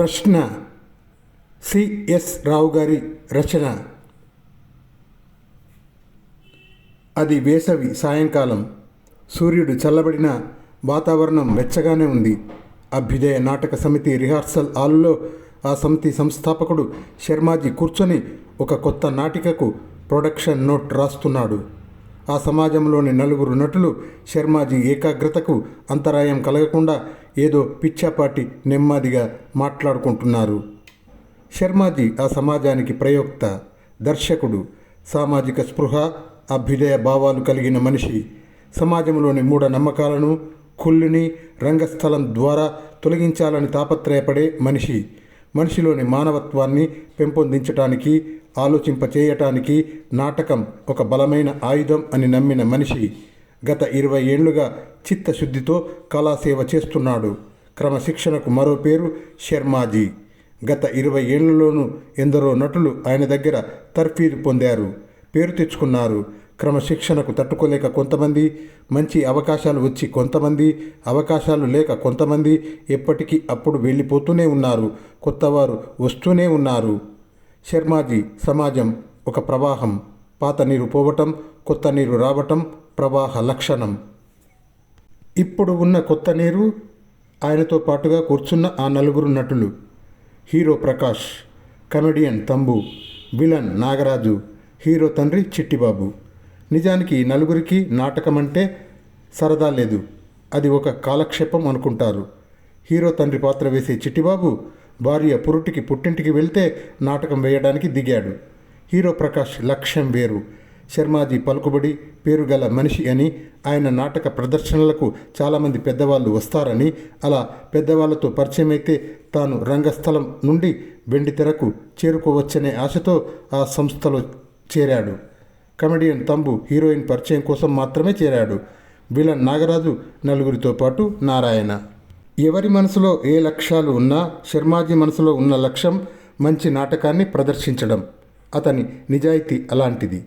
ప్రశ్న సిఎస్ రావు గారి రచన. అది వేసవి సాయంకాలం. సూర్యుడు చల్లబడిన వాతావరణం వెచ్చగానే ఉంది. అభ్యుదయ నాటక సమితి రిహార్సల్ హాల్లో ఆ సమితి సంస్థాపకుడు శర్మాజీ కూర్చొని ఒక కొత్త నాటికకు ప్రొడక్షన్ నోట్ రాస్తున్నాడు. ఆ సమాజంలోని నలుగురు నటులు శర్మాజీ ఏకాగ్రతకు అంతరాయం కలగకుండా ఏదో పిచ్చాపాటి నెమ్మదిగా మాట్లాడుకుంటున్నారు. శర్మాజీ ఆ సమాజానికి ప్రయోక్త దర్శకుడు సామాజిక స్పృహ అభ్యుదయ భావాలు కలిగిన మనిషి. సమాజంలోని మూఢ నమ్మకాలను కుళ్ళుని రంగస్థలం ద్వారా తొలగించాలని తాపత్రయపడే మనిషి. మనిషిలోని మానవత్వాన్ని పెంపొందించటానికి ఆలోచింపచేయటానికి నాటకం ఒక బలమైన ఆయుధం అని నమ్మిన మనిషి. గత ఇరవై ఏళ్ళుగా చిత్తశుద్ధితో కళాసేవ చేస్తున్నాడు. క్రమశిక్షణకు మరో పేరు శర్మాజీ. గత ఇరవై ఏళ్ళలోనూ ఎందరో నటులు ఆయన దగ్గర తర్ఫీదు పొందారు పేరు తెచ్చుకున్నారు. క్రమశిక్షణకు తట్టుకోలేక కొంతమంది మంచి అవకాశాలు వచ్చి కొంతమంది అవకాశాలు లేక కొంతమంది ఎప్పటికీ అప్పుడు వెళ్ళిపోతూనే ఉన్నారు కొత్తవారు వస్తూనే ఉన్నారు. శర్మాజీ సమాజం ఒక ప్రవాహం. పాత నీరు పోవటం కొత్త నీరు రావటం ప్రవాహ లక్షణం. ఇప్పుడు ఉన్న కొత్త నీరు ఆయనతో పాటుగా కూర్చున్న ఆ నలుగురు నటులు. Hero Prakash comedian Tambu villain Nagaraju hero తండ్రి చిట్టిబాబు. నిజానికి ఈ నలుగురికి నాటకం అంటే సరదా లేదు. అది ఒక కాలక్షేపం అనుకుంటారు. హీరో తండ్రి పాత్ర వేసే చిట్టిబాబు భార్య పురుటికి పుట్టింటికి వెళ్తే నాటకం వేయడానికి దిగాడు. హీరో ప్రకాష్ లక్ష్యం వేరు. శర్మాజీ పలుకుబడి పేరుగల మనిషి అని ఆయన నాటక ప్రదర్శనలకు చాలామంది పెద్దవాళ్ళు వస్తారని అలా పెద్దవాళ్ళతో పరిచయం అయితే తాను రంగస్థలం నుండి వెండి తెరకు చేరుకోవచ్చనే ఆశతో ఆ సంస్థలో చేరాడు. కమెడియన్ తంబు హీరోయిన్ పరిచయం కోసం మాత్రమే చేరాడు. విలన్ నాగరాజు నలుగురితో పాటు నారాయణ. ఎవరి మనసులో ఏ లక్ష్యాలు ఉన్నా శర్మాజీ మనసులో ఉన్న లక్ష్యం మంచి నాటకాన్ని ప్రదర్శించడం. అతని నిజాయితీ అలాంటిది.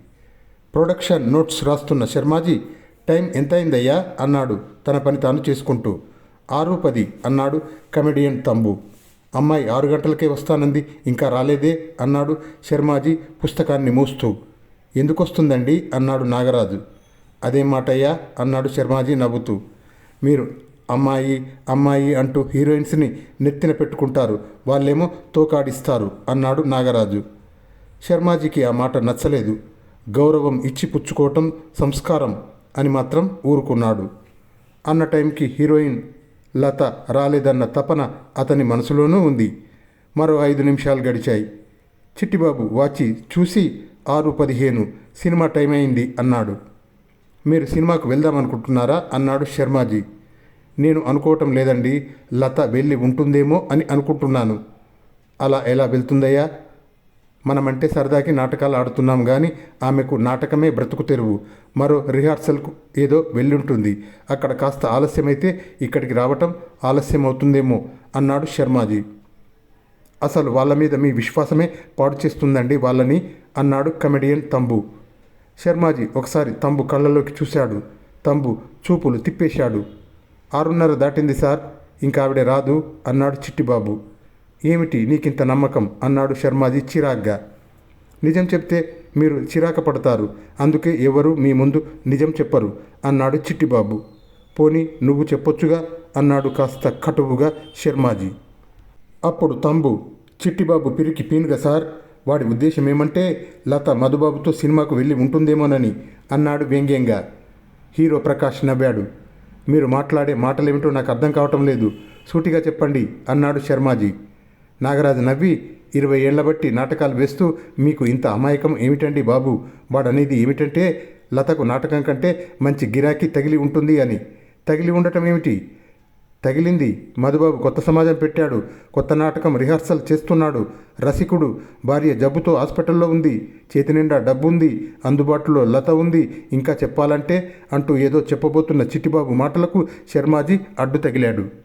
ప్రొడక్షన్ నోట్స్ రాస్తున్న శర్మాజీ టైం ఎంతైందయ్యా? అన్నాడు తన పని తాను చేసుకుంటూ. ఆరు పది అన్నాడు కమెడియన్ తంబు. అమ్మాయి ఆరు గంటలకే వస్తానంది ఇంకా రాలేదే అన్నాడు శర్మాజీ పుస్తకాన్ని మూస్తూ. ఎందుకొస్తుందండి? అన్నాడు నాగరాజు. అదే మాటయ్యా? అన్నాడు శర్మాజీ నవ్వుతూ. మీరు అమ్మాయి అమ్మాయి అంటూ హీరోయిన్స్ని నెత్తిన పెట్టుకుంటారు వాళ్ళేమో తోకాడిస్తారు అన్నాడు నాగరాజు. శర్మాజీకి ఆ మాట నచ్చలేదు. గౌరవం ఇచ్చి పుచ్చుకోవటం సంస్కారం అని మాత్రం ఊరుకున్నాడు. అన్న టైంకి హీరోయిన్ లత రాలేదన్న తపన అతని మనసులోనూ ఉంది. మరో ఐదు నిమిషాలు గడిచాయి. చిట్టిబాబు వాచి చూసి ఆరు పదిహేను సినిమా టైం అయింది అన్నాడు. మీరు సినిమాకు వెళ్దామనుకుంటున్నారా అన్నాడు శర్మాజీ. నేను అనుకోవటం లేదండి లత వెళ్ళి ఉంటుందేమో అని అనుకుంటున్నాను. అలా ఎలా వెళ్తుందయ్యా? మనమంటే సరదాకి నాటకాలు ఆడుతున్నాం కానీ ఆమెకు నాటకమే బ్రతుకు తెరువు. మరో రిహార్సల్కు ఏదో వెళ్ళుంటుంది. అక్కడ కాస్త ఆలస్యమైతే ఇక్కడికి రావటం ఆలస్యం అవుతుందేమో అన్నాడు శర్మాజీ. అసలు వాళ్ళ మీద మీ విశ్వాసమే పాడు చేస్తుందండి వాళ్ళని అన్నాడు కమెడియన్ తంబు. శర్మాజీ ఒకసారి తంబు కళ్ళలోకి చూశాడు. తంబు చూపులు తిప్పేశాడు. ఆరున్నర దాటింది సార్ ఇంకా ఆవిడ రాదు అన్నాడు చిట్టిబాబు. ఏమిటి నీకింత నమ్మకం? అన్నాడు శర్మాజీ చిరాగ్గా. నిజం చెప్తే మీరు చిరాక పడతారు అందుకే ఎవరు మీ ముందు నిజం చెప్పరు అన్నాడు చిట్టిబాబు. పోని నువ్వు చెప్పొచ్చుగా? అన్నాడు కాస్త కటువుగా శర్మాజీ. అప్పుడు తంబు చిట్టిబాబు పిరికి పీనుగా సార్ వాడి ఉద్దేశం ఏమంటే లత మధుబాబుతో సినిమాకు వెళ్ళి ఉంటుందేమోనని అన్నాడు వ్యంగ్యంగా. హీరో ప్రకాష్ నవ్వాడు. మీరు మాట్లాడే మాటలేమిటో నాకు అర్థం కావటం లేదు. సూటిగా చెప్పండి అన్నాడు శర్మాజీ. నాగరాజు నవ్వి ఇరవై ఏళ్ళ బట్టి నాటకాలు వేస్తూ మీకు ఇంత అమాయకం ఏమిటండి బాబు? వాడనేది ఏమిటంటే లతకు నాటకం కంటే మంచి గిరాకీ తగిలి ఉంటుంది అని. తగిలి ఉండటం ఏమిటి? తగిలింది. మధుబాబు కొత్త సమాజం పెట్టాడు. కొత్త నాటకం రిహార్సల్ చేస్తున్నాడు. రసికుడు భార్య జబ్బుతో హాస్పిటల్లో ఉంది. చేతి నిండా డబ్బుంది. అందుబాటులో లత ఉంది. ఇంకా చెప్పాలంటే అంటూ ఏదో చెప్పబోతున్న చిట్టిబాబు మాటలకు శర్మాజీ అడ్డు తగిలాడు.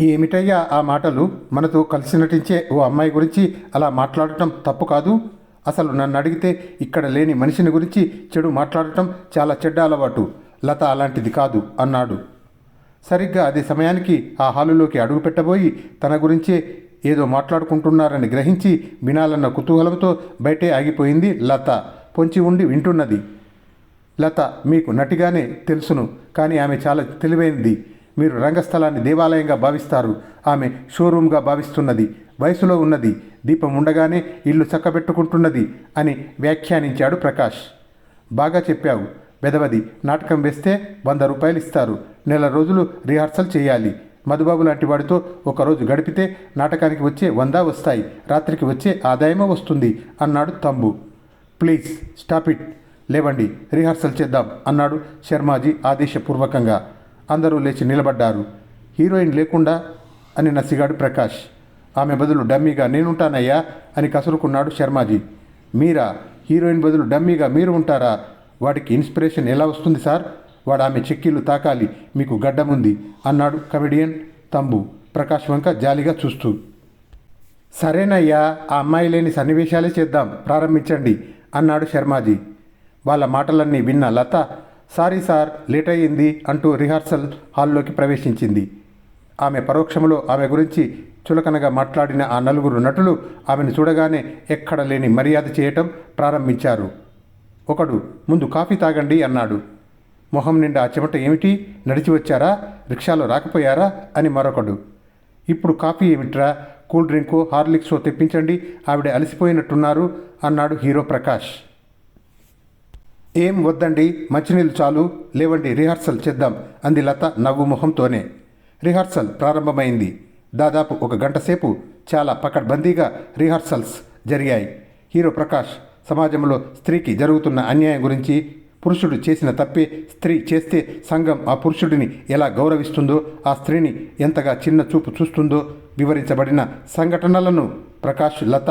ఏమిటయ్యా ఆ మాటలు? మనతో కలిసి నటించే ఓ అమ్మాయి గురించి అలా మాట్లాడటం తప్పు కాదు. అసలు నన్ను అడిగితే ఇక్కడ లేని మనిషిని గురించి చెడు మాట్లాడటం చాలా చెడ్డ అలవాటు. లత అలాంటిది కాదు అన్నాడు. సరిగ్గా అదే సమయానికి ఆ హాలులోకి అడుగు పెట్టబోయి తన గురించే ఏదో మాట్లాడుకుంటున్నారని గ్రహించి వినాలన్న కుతూహలంతో బయటే ఆగిపోయింది లత. పొంచి ఉండి వింటున్నది. లత మీకు నటిగానే తెలుసును కానీ ఆమె చాలా తెలివైంది. మీరు రంగస్థలాన్ని దేవాలయంగా భావిస్తారు. ఆమె షోరూమ్గా భావిస్తున్నది. వయసులో ఉన్నది. దీపం ఉండగానే ఇల్లు చక్కబెట్టుకుంటున్నది అని వ్యాఖ్యానించాడు ప్రకాష్. బాగా చెప్పావు. బెదవది నాటకం వేస్తే వంద రూపాయలు ఇస్తారు. నెల రోజులు రిహార్సల్ చేయాలి. మధుబాబు లాంటి వాడితో ఒకరోజు గడిపితే నాటకానికి వచ్చే వంద వస్తాయి. రాత్రికి వచ్చే ఆదాయమో వస్తుంది అన్నాడు తంబు. Please stop it. లేవండి రిహార్సల్ చేద్దాం అన్నాడు శర్మాజీ ఆదేశపూర్వకంగా. అందరూ లేచి నిలబడ్డారు. హీరోయిన్ లేకుండా అని నసిగాడు ప్రకాష్. ఆమె బదులు డమ్మీగా నేనుంటానయ్యా అని కసురుకున్నాడు శర్మాజీ. మీరా? హీరోయిన్ బదులు డమ్మీగా మీరు ఉంటారా? వాడికి ఇన్స్పిరేషన్ ఎలా వస్తుంది సార్? వాడు ఆమె చెక్కీలు తాకాలి మీకు గడ్డముంది అన్నాడు కమెడియన్ తంబు. ప్రకాష్ వంక జాలిగా చూస్తూ. సరేనయ్యా ఆ అమ్మాయి లేని సన్నివేశాలే చేద్దాం ప్రారంభించండి అన్నాడు శర్మాజీ. వాళ్ళ మాటలన్నీ విన్న లత సారీ సార్ లేట్ అయ్యింది అంటూ రిహార్సల్ హాల్లోకి ప్రవేశించింది. ఆమె పరోక్షములో ఆమె గురించి చులకనగా మాట్లాడిన ఆ నలుగురు నటులు ఆమెను చూడగానే ఎక్కడ లేని మర్యాద చేయటం ప్రారంభించారు. ఒకడు ముందు కాఫీ తాగండి అన్నాడు. మొహం నిండా ఆ చెమట ఏమిటి? నడిచి వచ్చారా? రిక్షాలో రాకపోయారా? అని మరొకడు ఇప్పుడు కాఫీ ఏమిట్రా? కూల్ డ్రింకో హార్లిక్సో తెప్పించండి ఆవిడ అలసిపోయినట్టున్నారు అన్నాడు హీరో ప్రకాష్. ఏం వద్దండి? మంచినీళ్ళు చాలు. లేవండి రిహార్సల్ చేద్దాం అంది లత నవ్వు మొహంతోనే. రిహార్సల్ ప్రారంభమైంది. దాదాపు ఒక గంట సేపు చాలా పకడ్బందీగా రిహార్సల్స్ జరిగాయి. హీరో ప్రకాష్ సమాజంలో స్త్రీకి జరుగుతున్న అన్యాయం గురించి పురుషుడు చేసిన తప్పే స్త్రీ చేస్తే సంఘం ఆ పురుషుడిని ఎలా గౌరవిస్తుందో ఆ స్త్రీని ఎంతగా చిన్న చూపు చూస్తుందో వివరించబడిన సంఘటనలను ప్రకాష్ లత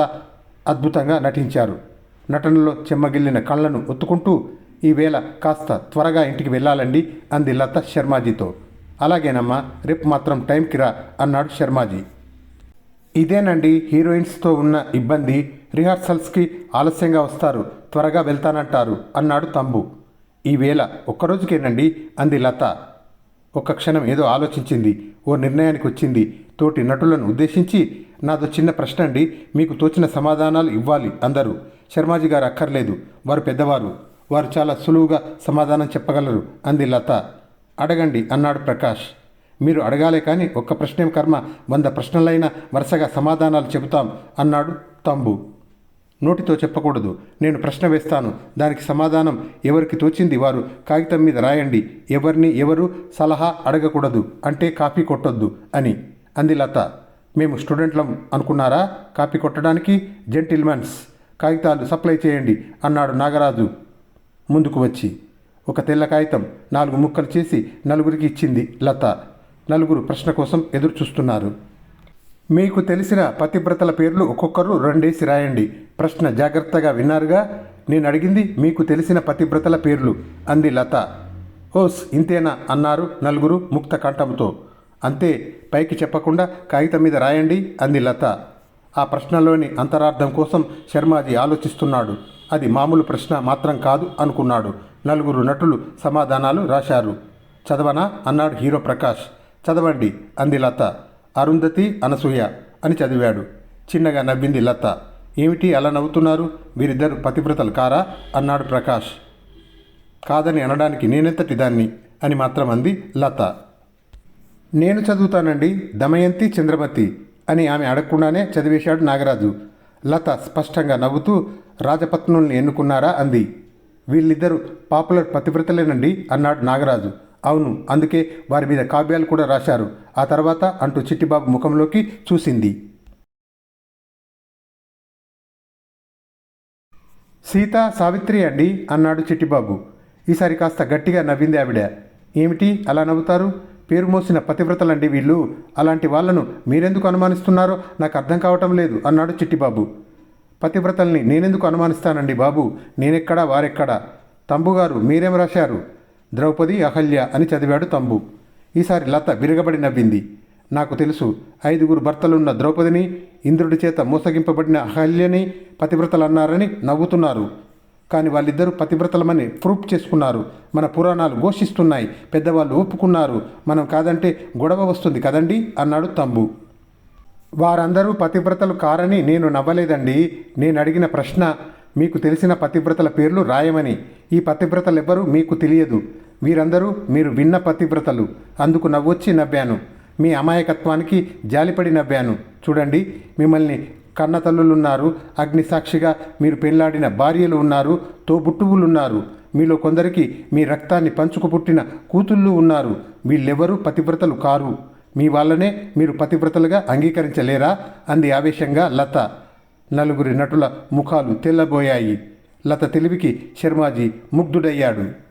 అద్భుతంగా నటించారు. నటనలో చెమ్మగిల్లిన కళ్ళను ఒత్తుకుంటూ ఈవేళ కాస్త త్వరగా ఇంటికి వెళ్ళాలండి అంది లత శర్మాజీతో. అలాగేనమ్మా రేపు మాత్రం టైంకి రా అన్నాడు శర్మాజీ. ఇదేనండి హీరోయిన్స్తో ఉన్న ఇబ్బంది. రిహార్సల్స్కి ఆలస్యంగా వస్తారు. త్వరగా వెళ్తానంటారు అన్నాడు తంబు. ఈవేళ ఒక్కరోజుకేనండి అంది లత. ఒక్క క్షణం ఏదో ఆలోచించింది. ఓ నిర్ణయానికి వచ్చింది. తోటి నటులను ఉద్దేశించి నాదో చిన్న ప్రశ్న అండి మీకు తోచిన సమాధానాలు ఇవ్వాలి అందరూ. శర్మాజీ గారు అక్కర్లేదు. వారు పెద్దవారు. వారు చాలా సులువుగా సమాధానం చెప్పగలరు అంది లత. అడగండి అన్నాడు ప్రకాష్. మీరు అడగాలే కానీ ఒక్క ప్రశ్నే కర్మ వంద ప్రశ్నలైనా వరుసగా సమాధానాలు చెబుతాం అన్నాడు తంబు. నోటితో చెప్పకూడదు. నేను ప్రశ్న వేస్తాను. దానికి సమాధానం ఎవరికి తోచింది వారు కాగితం మీద రాయండి. ఎవరిని ఎవరు సలహా అడగకూడదు. అంటే కాపీ కొట్టొద్దు అని అంది లత. మేము స్టూడెంట్లం అనుకున్నారా? కాపీ కొట్టడానికి జెంటిల్మెన్స్. కాగితాలు సప్లై చేయండి అన్నాడు నాగరాజు. ముందుకు వచ్చి ఒక తెల్ల కాగితం నాలుగు ముక్కలు చేసి నలుగురికి ఇచ్చింది లత. నలుగురు ప్రశ్న కోసం ఎదురు చూస్తున్నారు. మీకు తెలిసిన పతివ్రతల పేర్లు ఒక్కొక్కరు రెండేసి రాయండి. ప్రశ్న జాగ్రత్తగా విన్నారుగా? నేను అడిగింది మీకు తెలిసిన పతివ్రతల పేర్లు అంది లత. ఓస్ ఇంతేనా? అన్నారు నలుగురు ముక్త కంఠంతో. అంతే పైకి చెప్పకుండా కాగితం మీద రాయండి అంది లత. ఆ ప్రశ్నలోని అంతరార్థం కోసం శర్మాజీ ఆలోచిస్తున్నాడు. అది మామూలు ప్రశ్న మాత్రం కాదు అనుకున్నాడు. నలుగురు నటులు సమాధానాలు రాశారు. చదవనా? అన్నాడు హీరో ప్రకాష్. చదవండి అంది లత. అరుంధతి అనసూయ అని చదివాడు. చిన్నగా నవ్వింది లత. ఏమిటి అలా నవ్వుతున్నారు? వీరిద్దరు పతివ్రతలు కారా? అన్నాడు ప్రకాష్. కాదని అనడానికి నేనెంతటి దాన్ని? అని మాత్రం అంది లత. నేను చదువుతానండి. దమయంతి చంద్రమతి. అని ఆమె అడగకుండానే చదివేశాడు నాగరాజు. లత స్పష్టంగా నవ్వుతూ రాజపత్నుల్ని ఎన్నుకున్నారా అంది. వీళ్ళిద్దరూ పాపులర్ పతివ్రతలేనండి అన్నాడు నాగరాజు. అవును అందుకే వారి మీద కావ్యాలు కూడా రాశారు. ఆ తర్వాత అంటూ చిట్టిబాబు ముఖంలోకి చూసింది. సీత సావిత్రి అండి అన్నాడు చిట్టిబాబు. ఈసారి కాస్త గట్టిగా నవ్వింది ఆవిడ. ఏమిటి అలా నవ్వుతారు? పేరు మోసిన పతివ్రతలండి వీళ్ళు. అలాంటి వాళ్ళను మీరెందుకు అనుమానిస్తున్నారో నాకు అర్థం కావటం లేదు అన్నాడు చిట్టిబాబు. పతివ్రతల్ని నేనెందుకు అనుమానిస్తానండి బాబు? నేనెక్కడా? వారెక్కడా? తంబుగారు మీరేం రాశారు? ద్రౌపది అహల్య అని చదివాడు తంబు. ఈసారి లత విరగబడి నవ్వింది. నాకు తెలుసు ఐదుగురు భర్తలున్న ద్రౌపదిని ఇంద్రుడి చేత మోసగింపబడిన అహల్యని పతివ్రతలన్నారని నవ్వుతున్నారు. కానీ వాళ్ళిద్దరూ పతివ్రతలమని ప్రూఫ్ చేసుకున్నారు. మన పురాణాలు ఘోషిస్తున్నాయి. పెద్దవాళ్ళు ఒప్పుకున్నారు. మనం కాదంటే గొడవ వస్తుంది కదండి? అన్నాడు తంబు. వారందరూ పతివ్రతలు కారని నేను నవ్వలేదండి. నేను అడిగిన ప్రశ్న మీకు తెలిసిన పతివ్రతల పేర్లు రాయమని. ఈ పతివ్రతలెవ్వరూ మీకు తెలియదు. వీరందరూ మీరు విన్న పతివ్రతలు. అందుకు నవ్వొచ్చి నవ్వాను. మీ అమాయకత్వానికి జాలిపడి నవ్వాను. చూడండి మిమ్మల్ని కన్నతల్లులు ఉన్నారు అగ్నిసాక్షిగా మీరు పెళ్ళాడిన భార్యలు ఉన్నారు. తోబుట్టువులున్నారు. మీలో కొందరికి మీ రక్తాన్ని పంచుకు పుట్టిన కూతుళ్ళు ఉన్నారు. వీళ్ళెవరూ పతివ్రతలు కారు. మీ వాళ్ళనే మీరు పతివ్రతలుగా అంగీకరించలేరా? అంది ఆవేశంగా లత. నలుగురి నటుల ముఖాలు తెల్లబోయాయి. లత తెలివికి శర్మాజీ ముగ్ధుడయ్యాడు.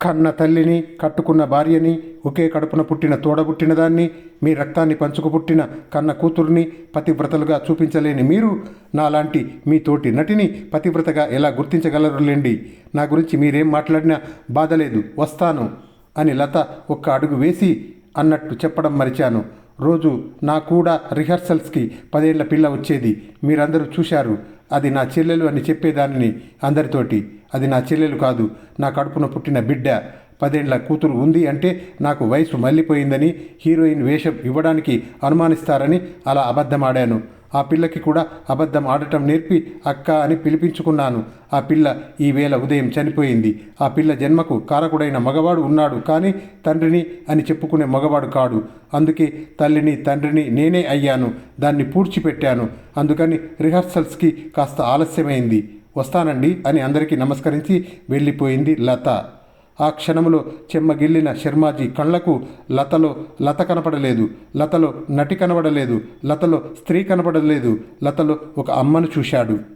కన్న తల్లిని కట్టుకున్న భార్యని ఒకే కడుపున పుట్టిన తోడబుట్టిన దాన్ని మీ రక్తాన్ని పంచుకు పుట్టిన కన్న కూతుర్ని పతివ్రతలుగా చూపించలేని మీరు నాలాంటి మీ తోటి నటిని పతివ్రతగా ఎలా గుర్తించగలరులేండి నా గురించి మీరేం మాట్లాడినా బాధలేదు వస్తాను అని లత ఒక్క అడుగు వేసి అన్నట్టు చెప్పడం మరిచాను. రోజు నా కూడా రిహర్సల్స్కి పదేళ్ళ పిల్ల వచ్చేది మీరందరూ చూశారు. అది నా చెల్లెలు అని చెప్పేదానిని అందరితోటి. అది నా చెల్లెలు కాదు నా కడుపున పుట్టిన బిడ్డ. పదేండ్ల కూతురు ఉంది అంటే నాకు వయసు మళ్ళీపోయిందని హీరోయిన్ వేషం ఇవ్వడానికి అనుమానిస్తారని అలా అబద్ధమాడాను. ఆ పిల్లకి కూడా అబద్ధం ఆడటం నేర్పి అక్క అని పిలిపించుకున్నాను. ఆ పిల్ల ఈ వేళ ఉదయం చనిపోయింది. ఆ పిల్ల జన్మకు కారకుడైన మగవాడు ఉన్నాడు కానీ తండ్రిని అని చెప్పుకునే మగవాడు కాడు. అందుకే తల్లిని తండ్రిని నేనే అయ్యాను. దాన్ని పూడ్చిపెట్టాను. అందుకని రిహర్సల్స్కి కాస్త ఆలస్యమైంది. వస్తానండి అని అందరికీ నమస్కరించి వెళ్ళిపోయింది లత. ఆ క్షణంలో చెమ్మగిల్లిన శర్మాజీ కళ్ళకు లతలో లత కనపడలేదు లతలో నటి కనబడలేదు లతలో స్త్రీ కనపడలేదు లతలో ఒక అమ్మను చూశాడు.